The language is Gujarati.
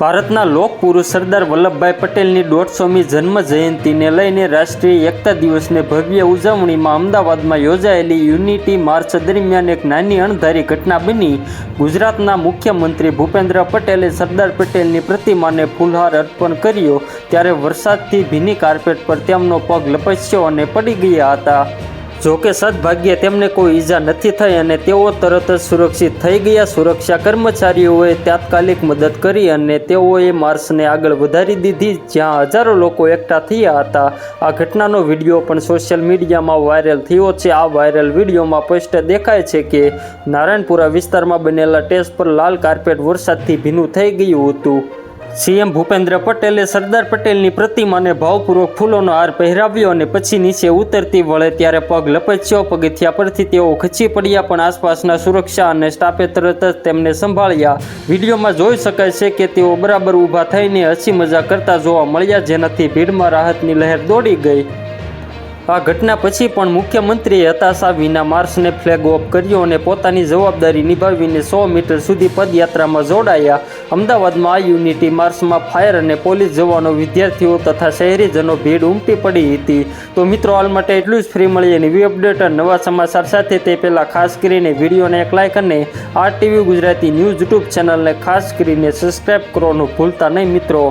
ભારતના લોક પુરુષ સરદાર વલ્લભભાઈ પટેલની દોઢસોમી જન્મ જયંતિને લઈને રાષ્ટ્રીય એકતા દિવસને ભવ્ય ઉજવણીમાં અમદાવાદમાં યોજાયેલી યુનિટી માર્ચ દરમિયાન એક નાની અણધારી ઘટના બની. ગુજરાતના મુખ્યમંત્રી ભૂપેન્દ્ર પટેલે સરદાર પટેલની પ્રતિમાને ફૂલહાર અર્પણ કર્યો, ત્યારે વરસાદથી ભીની કાર્પેટ પર તેમનો પગ લપસ્યો અને પડી ગયા હતા. જોકે સદભાગ્યે તેમને કોઈ ઈજા નથી થઈ અને તેઓ તરત જ સુરક્ષિત થઈ ગયા. સુરક્ષા કર્મચારીઓએ તાત્કાલિક મદદ કરી અને તેઓએ માર્ચને આગળ વધારી દીધી. જ્યાં હજારો લોકો એકઠા થયા હતા. આ ઘટનાનો વીડિયો પણ સોશિયલ મીડિયામાં વાયરલ થયો છે. આ વાયરલ વિડીયોમાં સ્પષ્ટ દેખાય છે કે નારાયણપુરા વિસ્તારમાં બનેલા ટેસ્ટ પર લાલ કાર્પેટ વરસાદથી ભીનું થઈ ગયું હતું. સીએમ ભૂપેન્દ્ર પટેલે સરદાર પટેલની પ્રતિમાને ભાવપૂર્વક ફૂલોનો હાર પહેરાવ્યો અને પછી નીચે ઉતરતી વળે ત્યારે પગ લપચ્યો. પગથિયા પરથી તેઓ ખચી પડ્યા, પણ આસપાસના સુરક્ષા અને સ્ટાફે તરત જ તેમને સંભાળ્યા. વિડીયોમાં જોઈ શકાય છે કે તેઓ બરાબર ઊભા થઈને હસી મજા કરતા જોવા મળ્યા, જેનાથી ભીડમાં રાહતની લહેર દોડી ગઈ. આ ઘટના પછી પણ મુખ્યમંત્રીએ હતાશા વિના માર્ચને ફ્લેગ ઓફ કર્યો અને પોતાની જવાબદારી નિભાવીને સો મીટર સુધી પદયાત્રામાં જોડાયા. અમદાવાદમાં આ યુનિટી માર્ચમાં ફાયર અને પોલીસ જવાનો, વિદ્યાર્થીઓ તથા શહેરીજનો ભીડ ઉમટી પડી હતી. તો મિત્રો, હાલ માટે એટલું જ. ફ્રી મળીએ નવી અપડેટ અને નવા સમાચાર સાથે. તે પહેલાં ખાસ કરીને વિડીયોને એક લાઇક અને R TV Gujarati news YouTube ચેનલને ખાસ કરીને સબસ્ક્રાઈબ કરવાનું ભૂલતા નહીં મિત્રો.